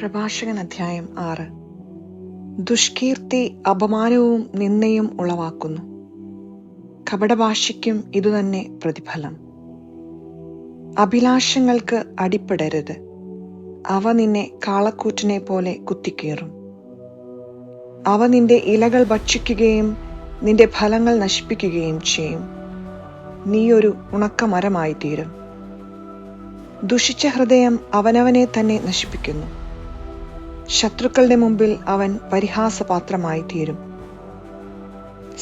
പ്രഭാഷകൻ അധ്യായം ആറ്. ദുഷ്കീർത്തി അപമാനവും നിന്ദയും ഉളവാക്കുന്നു. കപടഭാഷയ്ക്കും ഇതുതന്നെ പ്രതിഫലം. അഭിലാഷങ്ങൾക്ക് അടിപ്പെടരുത് അവ നിന്നെ കാളക്കൂറ്റിനെ പോലെ കുത്തിക്കീറും. അവ നിന്റെ ഇലകൾ ഭക്ഷിക്കുകയും നിന്റെ ഫലങ്ങൾ നശിപ്പിക്കുകയും ചെയ്യും. നീയൊരു ഒരു ഉണക്കമരമായി തീരും ദുഷിച്ച ഹൃദയം അവനവനെ തന്നെ നശിപ്പിക്കുന്നു. ശത്രുക്കളുടെ മുമ്പിൽ അവൻ പരിഹാസപാത്രമായി തീരും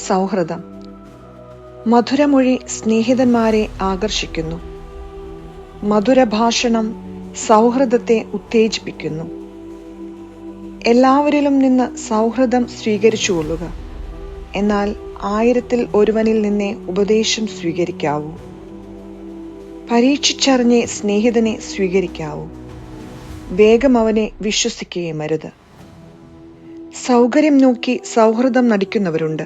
സൗഹൃദം. മധുരമൊഴി സ്നേഹിതന്മാരെ ആകർഷിക്കുന്നു. മധുരഭാഷണം സൗഹൃദത്തെ ഉത്തേജിപ്പിക്കുന്നു. എല്ലാവരിലും നിന്ന് സൗഹൃദം സ്വീകരിച്ചുകൊള്ളുക. എന്നാൽ ആയിരത്തിൽ ഒരുവനിൽ നിന്നേ ഉപദേശം സ്വീകരിക്കാവൂ. പരീക്ഷിച്ചറിഞ്ഞേ സ്നേഹിതനെ സ്വീകരിക്കാവൂ. വേഗം അവനെ വിശ്വസിക്കുകയും അരുത് സൗകര്യം നോക്കി സൗഹൃദം നടിക്കുന്നവരുണ്ട്.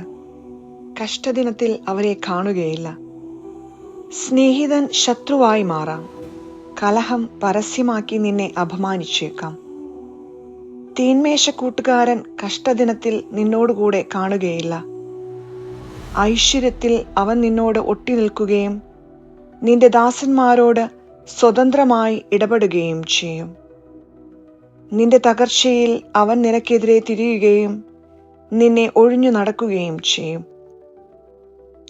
കഷ്ടദിനത്തിൽ അവരെ കാണുകയില്ല. സ്നേഹിതൻ ശത്രുവായി മാറാം. കലഹം പരസ്യമാക്കി നിന്നെ അപമാനിച്ചേക്കാം. തീന്മേശ കൂട്ടുകാരൻ കഷ്ടദിനത്തിൽ നിന്നോടുകൂടെ കാണുകയില്ല. ഐശ്വര്യത്തിൽ അവൻ നിന്നോട് ഒട്ടി നിൽക്കുകയും നിന്റെ ദാസന്മാരോട് സ്വതന്ത്രമായി ഇടപെടുകയും ചെയ്യും. നിന്റെ തകർച്ചയിൽ അവൻ നിനക്കെതിരെ തിരിയുകയും നിന്നെ ഒഴിഞ്ഞു നടക്കുകയും ചെയ്യും.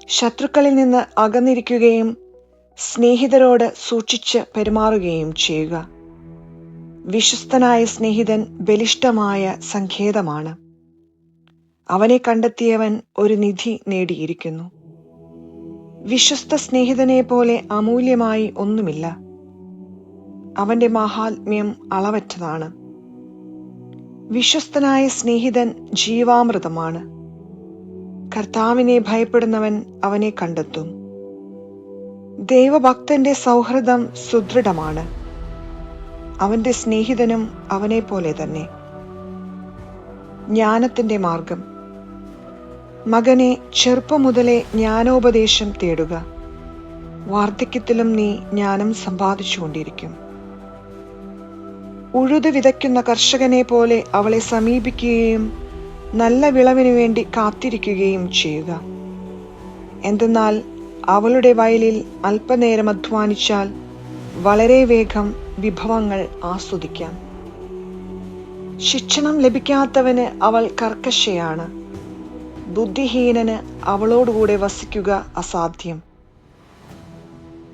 ശത്രുക്കളിൽ നിന്ന് അകന്നിരിക്കുകയും സ്നേഹിതരോട് സൂക്ഷിച്ച് പെരുമാറുകയും ചെയ്യുക. വിശ്വസ്തനായ സ്നേഹിതൻ ബലിഷ്ഠമായ സങ്കേതമാണ്. അവനെ കണ്ടെത്തിയവൻ ഒരു നിധി നേടിയിരിക്കുന്നു. വിശ്വസ്ത സ്നേഹിതനെ പോലെ അമൂല്യമായി ഒന്നുമില്ല. അവന്റെ മഹാത്മ്യം അളവറ്റതാണ്. വിശ്വസ്തനായ സ്നേഹിതൻ ജീവാമൃതമാണ്. കർത്താവിനെ ഭയപ്പെടുന്നവൻ അവനെ കണ്ടെത്തും. ദൈവഭക്തന്റെ സൗഹൃദം സുദൃഢമാണ്. അവന്റെ സ്നേഹിതനും അവനെ പോലെ തന്നെ. ജ്ഞാനത്തിന്റെ മാർഗം. മകനെ ചെറുപ്പം മുതലേ ജ്ഞാനോപദേശം തേടുക. വാർദ്ധക്യത്തിലും നീ ജ്ഞാനം സമ്പാദിച്ചുകൊണ്ടിരിക്കും. ഉഴുതു വിതയ്ക്കുന്ന കർഷകനെ പോലെ അവളെ സമീപിക്കുകയും നല്ല വിളവിനു വേണ്ടി കാത്തിരിക്കുകയും ചെയ്യുക. എന്തെന്നാൽ അവളുടെ വയലിൽ അല്പനേരം അധ്വാനിച്ചാൽ വളരെ വേഗം വിഭവങ്ങൾ ആസ്വദിക്കാം. ശിക്ഷണം ലഭിക്കാത്തവന് അവൾ കർക്കശയാണ്. ബുദ്ധിഹീനന് അവളോടുകൂടെ വസിക്കുക അസാധ്യം.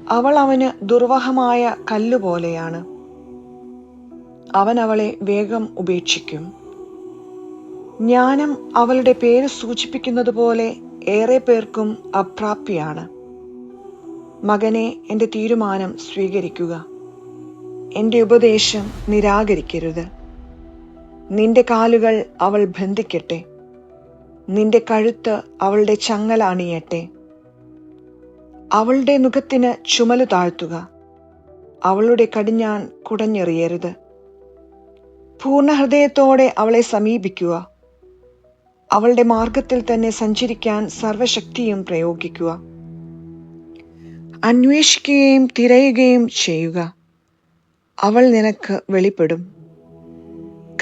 അവൾ അവന് ദുർവഹമായ കല്ലുപോലെയാണ്. അവൻ അവളെ വേഗം ഉപേക്ഷിക്കും. ജ്ഞാനം അവളുടെ പേര് സൂചിപ്പിക്കുന്നത് പോലെ ഏറെ പേർക്കും അപ്രാപ്യാണ്. മകനെ എന്റെ തീരുമാനം സ്വീകരിക്കുക. എന്റെ ഉപദേശം നിരാകരിക്കരുത്. നിന്റെ കാലുകൾ അവൾ ബന്ധിക്കട്ടെ. നിന്റെ കഴുത്ത് അവളുടെ ചങ്ങല അണിയട്ടെ. അവളുടെ മുഖത്തിന് ചുമൽ താഴ്ത്തുക. അവളുടെ കടിഞ്ഞാൻ കുടഞ്ഞെറിയരുത്. പൂർണ ഹൃദയത്തോടെ അവളെ സമീപിക്കുക. അവളുടെ മാർഗത്തിൽ തന്നെ സഞ്ചരിക്കാൻ സർവശക്തിയും പ്രയോഗിക്കുക. അന്വേഷിക്കുകയും തിരയുകയും ചെയ്യുക. അവൾ നിനക്ക് വെളിപ്പെടും.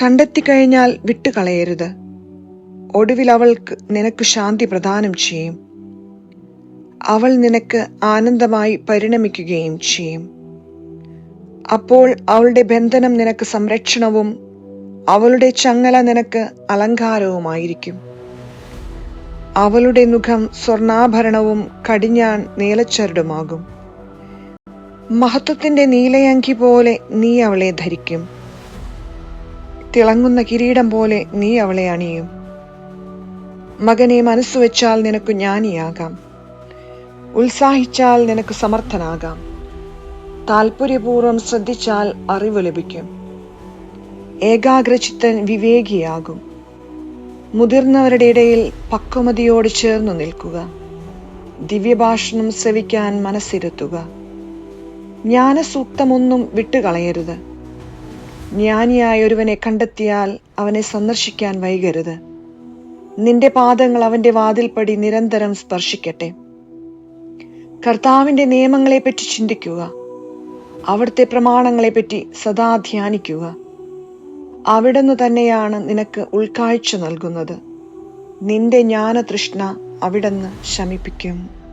കണ്ടെത്തിക്കഴിഞ്ഞാൽ വിട്ടുകളയരുത്. ഒടുവിൽ അവൾക്ക് നിനക്ക് ശാന്തി പ്രദാനം ചെയ്യും. അവൾ നിനക്ക് ആനന്ദമായി പരിണമിക്കുകയും ചെയ്യും. അപ്പോൾ അവളുടെ ബന്ധനം നിനക്ക് സംരക്ഷണവും അവളുടെ ചങ്ങല നിനക്ക് അലങ്കാരവുമായിരിക്കും. അവളുടെ മുഖം സ്വർണാഭരണവും കടിഞ്ഞാൻ നീലച്ചരടുമാകും. മഹത്വത്തിന്റെ നീലയങ്കി പോലെ നീ അവളെ ധരിക്കും. തിളങ്ങുന്ന കിരീടം പോലെ നീ അവളെ അണിയും. മകനെ മനസ്സു വെച്ചാൽ നിനക്ക് ജ്ഞാനിയാകാം. ഉത്സാഹിച്ചാൽ നിനക്ക് സമർത്ഥനാകാം. താല്പര്യപൂർവം ശ്രദ്ധിച്ചാൽ അറിവ് ലഭിക്കും. ഏകാഗ്രചിത്തൻ വിവേകിയാകും. മുതിർന്നവരുടെ ഇടയിൽ പക്വമതിയോട് ചേർന്നു നിൽക്കുക. ദിവ്യഭാഷണം ശ്രവിക്കാൻ മനസ്സിരുത്തുക. ജ്ഞാനസൂക്തമൊന്നും വിട്ടുകളയരുത്. ജ്ഞാനിയായ ഒരുവനെ കണ്ടെത്തിയാൽ അവനെ സന്ദർശിക്കാൻ വൈകരുത്. നിന്റെ പാദങ്ങൾ അവന്റെ വാതിൽപ്പടി നിരന്തരം സ്പർശിക്കട്ടെ. കർത്താവിന്റെ നിയമങ്ങളെപ്പറ്റി ചിന്തിക്കുക. അവിടുത്തെ പ്രമാണങ്ങളെപ്പറ്റി സദാ ധ്യാനിക്കുക. അവിടുന്ന് തന്നെയാണ് നിനക്ക് ഉൾക്കാഴ്ച നൽകുന്നത്. നിന്റെ ജ്ഞാനതൃഷ്ണ അവിടുന്ന് ശമിപ്പിക്കും.